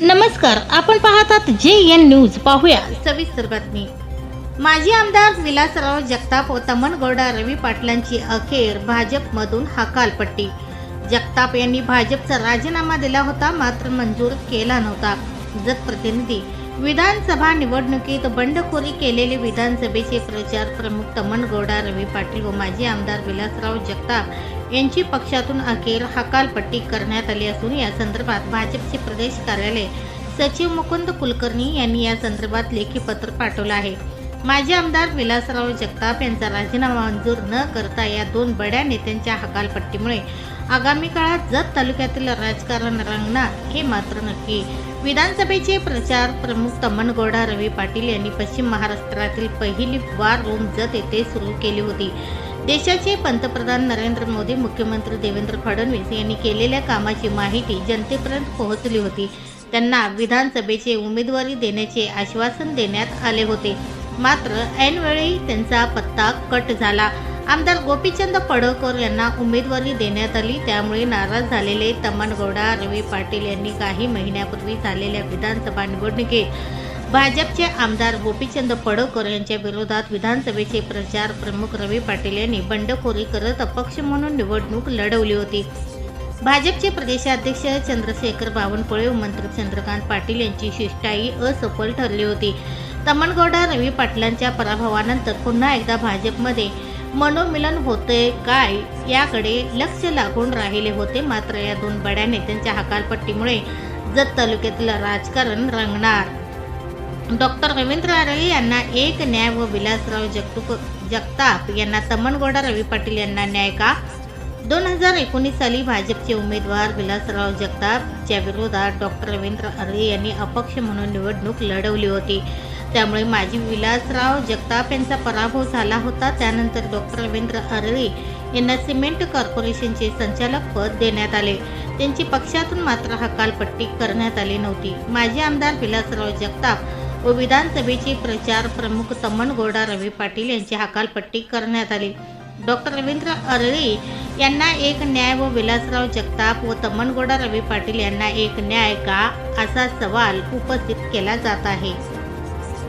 नमस्कार आपण पाहतात जे एन न्यूज. पाहूया सविस्तर बातमी. माजी आमदार विलासराव जगताप व तमनगौडा रवी पाटलांची अखेर भाजपमधून हकालपट्टी. जगताप यांनी भाजपचा राजीनामा दिला होता मात्र मंजूर केला नव्हता. जतप्रतिनिधी विधानसभा निवडणुकीत बंडखोरी केलेले विधानसभेचे प्रचार प्रमुख तमनगौडा रवी पाटील व माजी आमदार विलासराव जगताप यांची पक्षातून अखेर हकालपट्टी करण्यात आली असून या संदर्भात भाजपचे प्रदेश कार्यालय सचिव मुकुंद कुलकर्णी यांनी या संदर्भात लेखी पत्र पाठवलं आहे. माजी आमदार विलासराव जगताप यांचा राजीनामा मंजूर न करता या दोन बड्या नेत्यांच्या हकालपट्टीमुळे आगामी काळात जत तालुक्यातील राजकारण रंगणार हे मात्र नक्की. विधानसभेचे प्रचार प्रमुख तमनगौडा रवी पाटील यांनी पश्चिम महाराष्ट्रातील पहिली वार रूम जत येथे सुरू केली होती. देशाचे पंतप्रधान नरेंद्र मोदी मुख्यमंत्री देवेंद्र फडणवीस यांनी केलेल्या कामाची माहिती जनतेपर्यंत पोहोचली होती. त्यांना विधानसभेचे उमेदवारी देण्याचे आश्वासन देण्यात आले होते. मात्र ऐनवेळी त्यांचा पत्ता कट झाला. आमदार गोपीचंद पडळकर यांना उमेदवारी देण्यात आली. त्यामुळे नाराज झालेले तमनगौडा रवी पाटील यांनी काही महिन्यापूर्वी झालेल्या विधानसभा निवडणुकीत भाजपचे आमदार गोपीचंद पडळकर यांच्या विरोधात विधानसभेचे प्रचार प्रमुख रवी पाटील यांनी बंडखोरी करत अपक्ष म्हणून निवडणूक लढवली होती. भाजपचे प्रदेशाध्यक्ष चंद्रशेखर बावनकुळे व मंत्री चंद्रकांत पाटील यांची शिष्टाई असफल ठरली होती. तमनगौडा रवी पाटलांच्या पराभवानंतर पुन्हा एकदा भाजपमध्ये मनोमिलन होते काय याकडे लक्ष लागून राहिले होते. मात्र या दोन बड्या नेत्यांच्या हकालपट्टीमुळे जत तालुक्यातलं राजकारण रंगणार. डॉक्टर रवींद्र आरळे यांना एक न्याय व विलासराव जगतुक जगताप यांना तमनगोडा रवी पाटील यांना न्याय का? दोन हजार एकोणीस साली भाजपचे उमेदवार विलासराव जगतापच्या विरोधात डॉक्टर रवींद्र आरळे यांनी अपक्ष म्हणून निवडणूक लढवली होती. त्यामुळे माजी विलासराव जगताप यांचा पराभव झाला होता. त्यानंतर डॉक्टर रवींद्र अरळी यांना सिमेंट कॉर्पोरेशनचे संचालक पद देण्यात आले. त्यांची पक्षातून मात्र हकालपट्टी करण्यात आली नव्हती. माजी आमदार विलासराव जगताप व विधानसभेचे प्रचार प्रमुख तमनगौडा रवी पाटील यांची हकालपट्टी करण्यात आली. डॉक्टर रवींद्र अरळी यांना एक न्याय व विलासराव जगताप व तमनगौडा रवी पाटील यांना एक न्याय का? असा सवाल उपस्थित केला जात आहे.